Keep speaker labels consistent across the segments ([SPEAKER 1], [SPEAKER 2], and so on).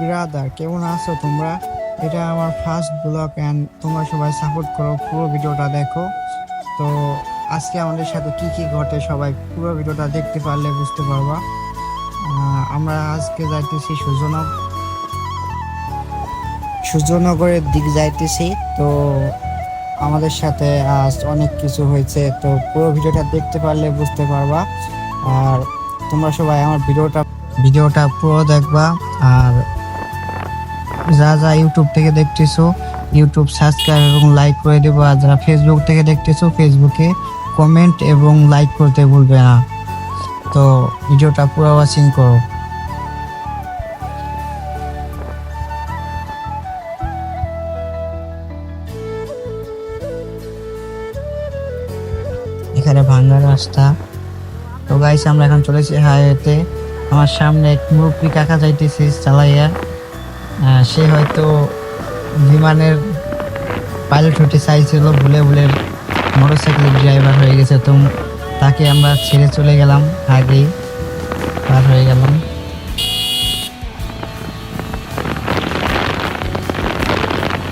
[SPEAKER 1] Brother কেমন আছো তোমরা? এটা আমার ফার্স্ট ব্লগ অ্যান্ড তোমরা সবাই সাপোর্ট করো পুরো ভিডিওটা দেখো। তো আজকে আমাদের সাথে কি কি ঘটে সবাই পুরো ভিডিওটা দেখতে পারলে বুঝতে পারবা। আমরা আজকে যাইতেছি সুজনক সূর্যনগরের দিক যাইতেছি। তো আমাদের সাথে আজ অনেক কিছু হয়েছে। তো পুরো ভিডিওটা দেখতে পারলে বুঝতে পারবা। আর তোমরা সবাই আমার ভিডিওটা ভিডিওটা পুরো দেখবা। আর যা যা ইউটিউব থেকে দেখতেছো ইউটিউব সাবস্ক্রাইব এবং লাইক করে দেবো। আর যারা ফেসবুক থেকে দেখতেছো ফেসবুকে কমেন্ট এবং লাইক করতে ভুলবে না। তো ভিডিওটা পুরো ওয়াচিং করো। এখানে ভাঙ্গা রাস্তা। তো গাইস আমরা এখন চলেছি হাইওয়েতে। আমার সামনে এক মুরব্বী কাকা যাইতেছি, চালাইয়া। সে হয়তো বিমানের পাইলট হতে চাইছিল, ভুলে ভুলে মোটরসাইকেলের ড্রাইভার হয়ে গেছে, তো তাকে আমরা ছেড়ে চলে গেলাম, আগেই পার হয়ে গেলাম।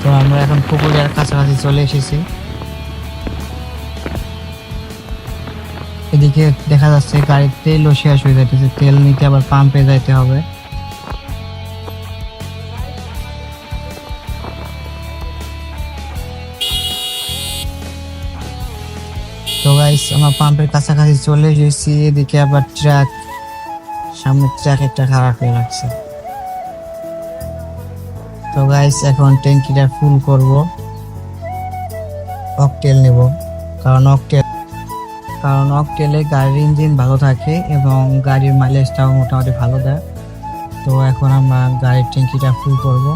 [SPEAKER 1] তো আমরা এখন পুকুরের কাছাকাছি চলে এসেছি। এদিকে দেখা যাচ্ছে গাড়ির তেলও শেষ হয়ে যাইতেছে, তেল নিতে আবার পাম্পে যাইতে হবে। তো গাইস আমরা পাম্পের কাছাকাছি চলে এসেছি এদিকে আবার ট্রাক সামনে ট্রাক একটা খারাপ হয়ে রাখছে। তো গাইস এখন ট্যাঙ্কিটা ফুল করব। অকটেল নেব, কারণ অকটেল কারণ অকটেলে গাড়ির ইঞ্জিন ভালো থাকে এবং গাড়ির মাইলেজটাও মোটামুটি ভালো দেয়। তো এখন আমরা গাড়ির ট্যাঙ্কিটা ফুল করব।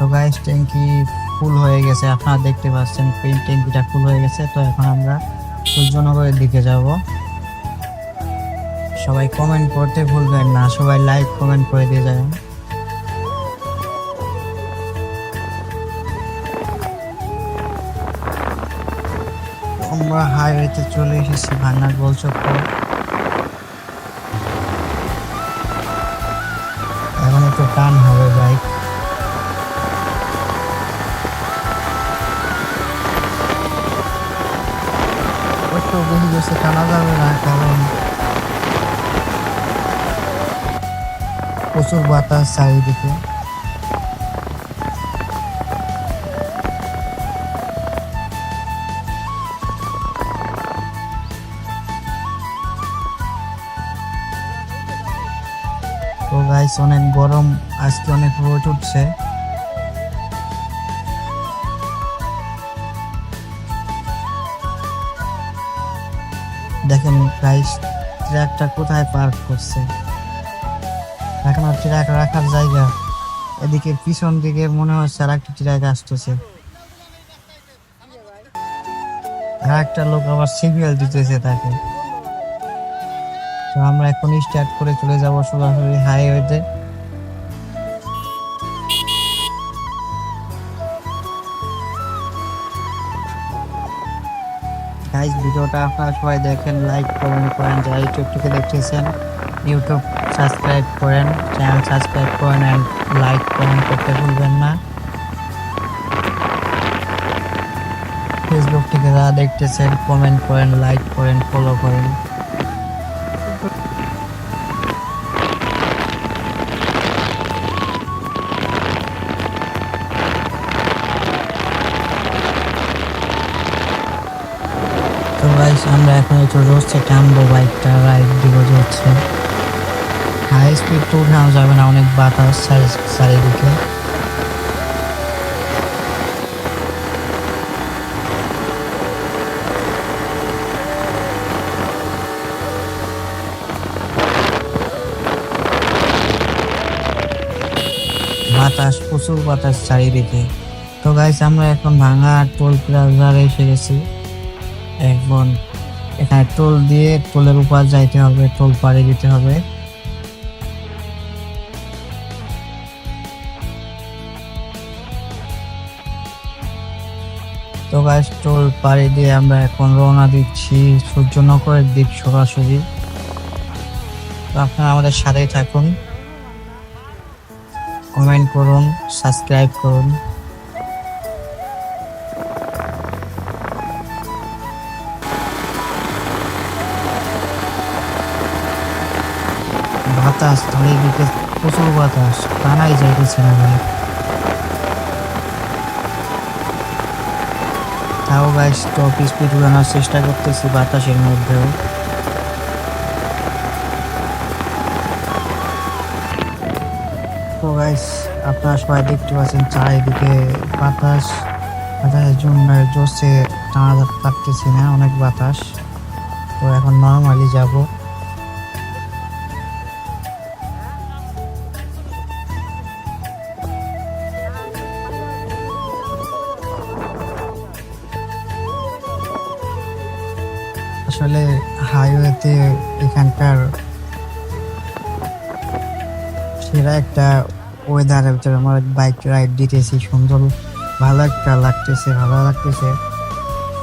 [SPEAKER 1] তো গাইস ট্যাঙ্কি ফুল হয়ে গেছে। আপনারা দেখতে পাচ্ছেন ট্যাঙ্কিটা ফুল হয়ে গেছে। তো এখন আমরা সূর্যনগরের দিকে যাব। সবাই কমেন্ট করতে ভুলবেন না। সবাই লাইক কমেন্ট করে দিয়ে যাবেন। আমরা হাইওয়েতে চলে এসেছি ভান্নার গোল চক্কর এখন একটু টান হবে। বেশি টানা যাবে না, কারণ প্রচুর বাতাস চারিদিকে। তো গাইস অনেক গরম, আজকে অনেক রোদ উঠছে। দেখেন গাইস ট্রাকটা কোথায় পার্ক করছে? এখন আর ট্র্যাক রাখার জায়গা। এদিকে পিছন দিকে মনে হচ্ছে আর একটা ট্র্যাক আসতেছে। আর একটা লোক আবার সিগন্যাল দিতেছে তাকে। তো আমরা এখন স্টার্ট করে চলে যাব সরাসরি হাইওয়েতে গাইজ ভিডিওটা আপনারা সবাই দেখেন লাইক কমেন্ট করেন, যারা ইউটিউব দেখতেছেন ইউটিউব সাবস্ক্রাইব করেন চ্যানেল সাবস্ক্রাইব করেন অ্যান্ড লাইক কমেন্ট করতে ভুলবেন না। ফেসবুক থেকে যারা দেখতেছেন কমেন্ট করেন লাইক করেন ফলো করেন। এখন একটু রোস্টে টানবো বাইকটা রাইড দিব হচ্ছে। হাই স্পিড তো উঠানো যাবে না, অনেক বাতাস চারি- চারিদিকে। বাতাস, প্রচুর বাতাস চারিদিকে। তো গাইস আমরা এখন ভাঙা টোল প্লাজারে এসে গেছি। এখন হ্যাঁ টোল দিয়ে টোলের উপর যাইতে হবে, টোল পাড়ে দিতে হবে। তো গাছ টোল পাড়ে দিয়ে আমরা এখন রওনা দিচ্ছি সূর্যনগরের দিক সরাসরি। তো আপনারা আমাদের সাথেই থাকুন। কমেন্ট করুন, সাবস্ক্রাইব করুন। বাতাস চারিদিকে প্রচুর বাতাস, টানাই যাইতেছে না ভাই। তাও গাইস টপ স্পিড উড়ানোর চেষ্টা করতেছি বাতাসের মধ্যেও। তো গাইস আপনারা সবাই দেখতে পাচ্ছেন চারিদিকে বাতাস। বাতাসের জন্য জোসে টানা থাকতেছে না, অনেক বাতাস। তো এখন নর্মালি যাব। আসলে হাইওয়েতে এখানকার সেরা একটা ওয়েদারের ভিতরে আমার বাইক রাইড দিতেছি। সুন্দর, ভালো একটা লাগতেছে, ভালো লাগতেছে।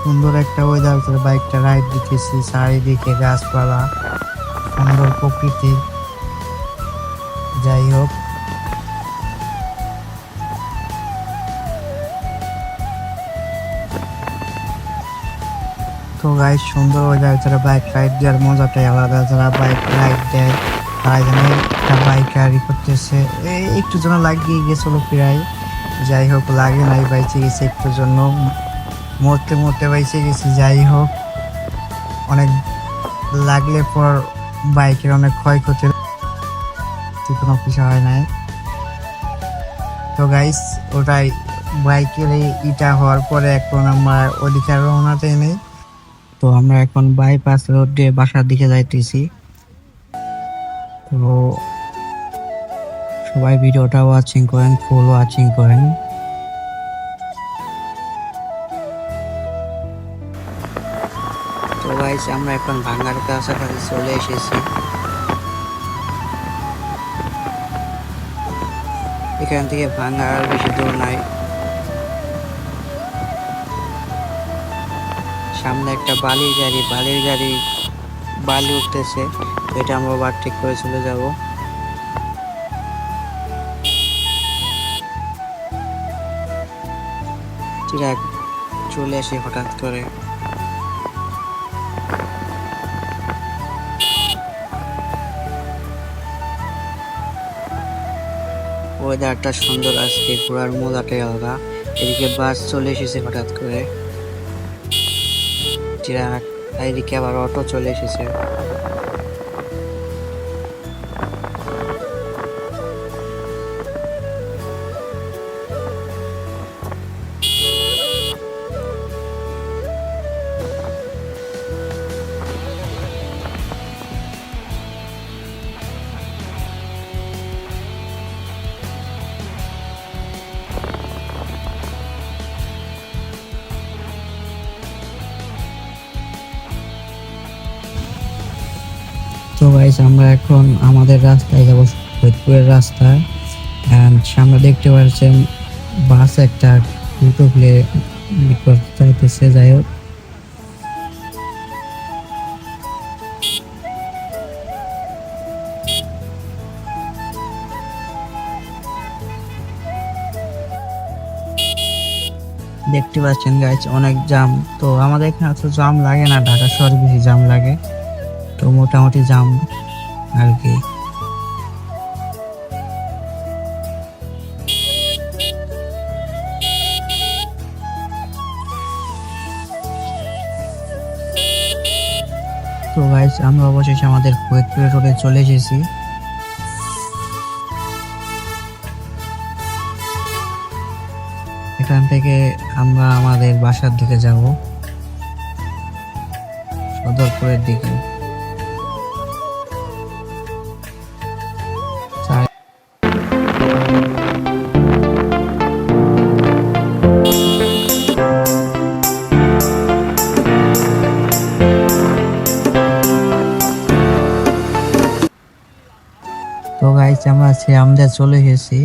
[SPEAKER 1] সুন্দর একটা ওয়েদার ভিতরে বাইকটা রাইড দিতেছি। চারিদিকে গাছপালা, সুন্দর প্রকৃতি যাই হোক তো গাইস সুন্দর ওয়েদার ভিতরে বাইক রাইড দেওয়ার মজাটাই আলাদা। যারা বাইক রাইড দেয় তারা যেন একটা বাইক রাইড করতেছে। এই একটু যেন লাগিয়ে গেছিল প্রায়। যাই হোক, লাগে নাই, বাইচে গেছে একটু জন্য। মরতে মরতে বাইচে গেছি, যাই হোক। অনেক লাগলে পর বাইকের অনেক ক্ষয়ক্ষতি কোনো কিছু হয় নাই। তো গাইস ওটাই। বাইকের ইটা হওয়ার পরে এখন আমরা ওদিকে আর রওনাতে নেই। তো আমরা এখন বাইপাস রোড দিয়ে বাসার দিকে যাইতেছি। তো সবাই ভিডিওটা ওয়াচিং করেন ফুল ওয়াচিং করেন। তো গাইস আমরা এখন ভাঙ্গার কাছাকাছি চলে এসেছি। এখান থেকে ভাঙ্গার আর বেশি দূর নাই। সামনে একটা বালির গাড়ি বালির গাড়ি বালি উঠতেছে। এটা আমরা ওভারটেক করে চলে যাব। ঠিক চলে আসি হঠাৎ করে। ওয়েদারটা সুন্দর আজকে, ঘোরার মজাটাই আলাদা। এদিকে বাস চলে এসেছে হঠাৎ করে। চিরাগ এদিকে আবার অটো চলে এসেছে। গাইস আমরা এখন আমাদের রাস্তায় যাব ফরিদপুরের রাস্তায়। অ্যান্ড সামনে দেখতে পাচ্ছেন বাস একটা দুটো প্লে চাইতেছে, যাই হোক। দেখতে পাচ্ছেন গাইজ অনেক জাম তো আমাদের এখানে তো জাম লাগে না, ঢাকা শহরে বেশি জাম লাগে। মোটামুটি জাম আর কি। তো গাইজ আমরা অবশেষে আমাদের ফরিদপুরের রোডে চলে এসেছি। এখান থেকে আমরা আমাদের বাসার দিকে যাব। সদরপুরের দিকে। তো আমরা শ্রীরামদা চলে এসেছি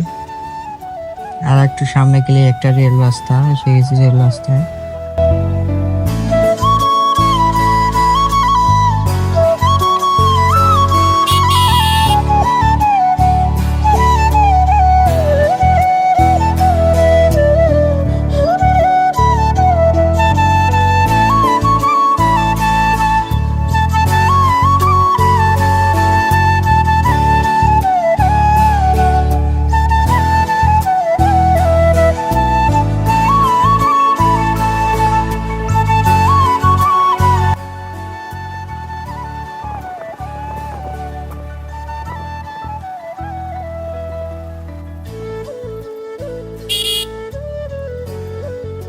[SPEAKER 1] আর একটু সামনে গেলে একটা রেল রাস্তা এসে গেছি রেল রাস্তায়।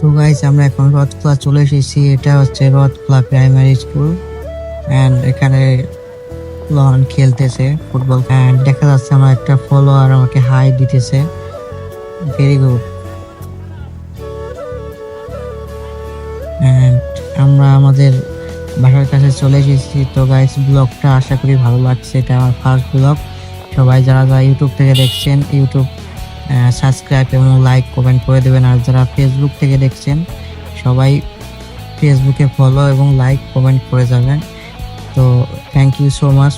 [SPEAKER 1] তো গাইস আমরা এখন রথখোলা চলে এসেছি। এটা হচ্ছে রথখোলা প্রাইমারি স্কুল অ্যান্ড এখানে লন খেলতেছে ফুটবল অ্যান্ড দেখা যাচ্ছে আমার একটা ফলোয়ার আমাকে হাই দিতেছে। ভেরি গুড অ্যান্ড আমরা আমাদের বাসার কাছে চলে এসেছি। তো গাইস ব্লগটা আশা করি ভালো লাগছে। এটা আমার ফার্স্ট ব্লগ সবাই যারা যারা ইউটিউব থেকে দেখছেন ইউটিউব সাবস্ক্রাইব এবং লাইক কমেন্ট করে দেবেন। আর যারা ফেসবুক থেকে দেখছেন, সবাই ফেসবুকে ফলো এবং লাইক কমেন্ট করে যাবেন। তো থ্যাংক ইউ সো মাচ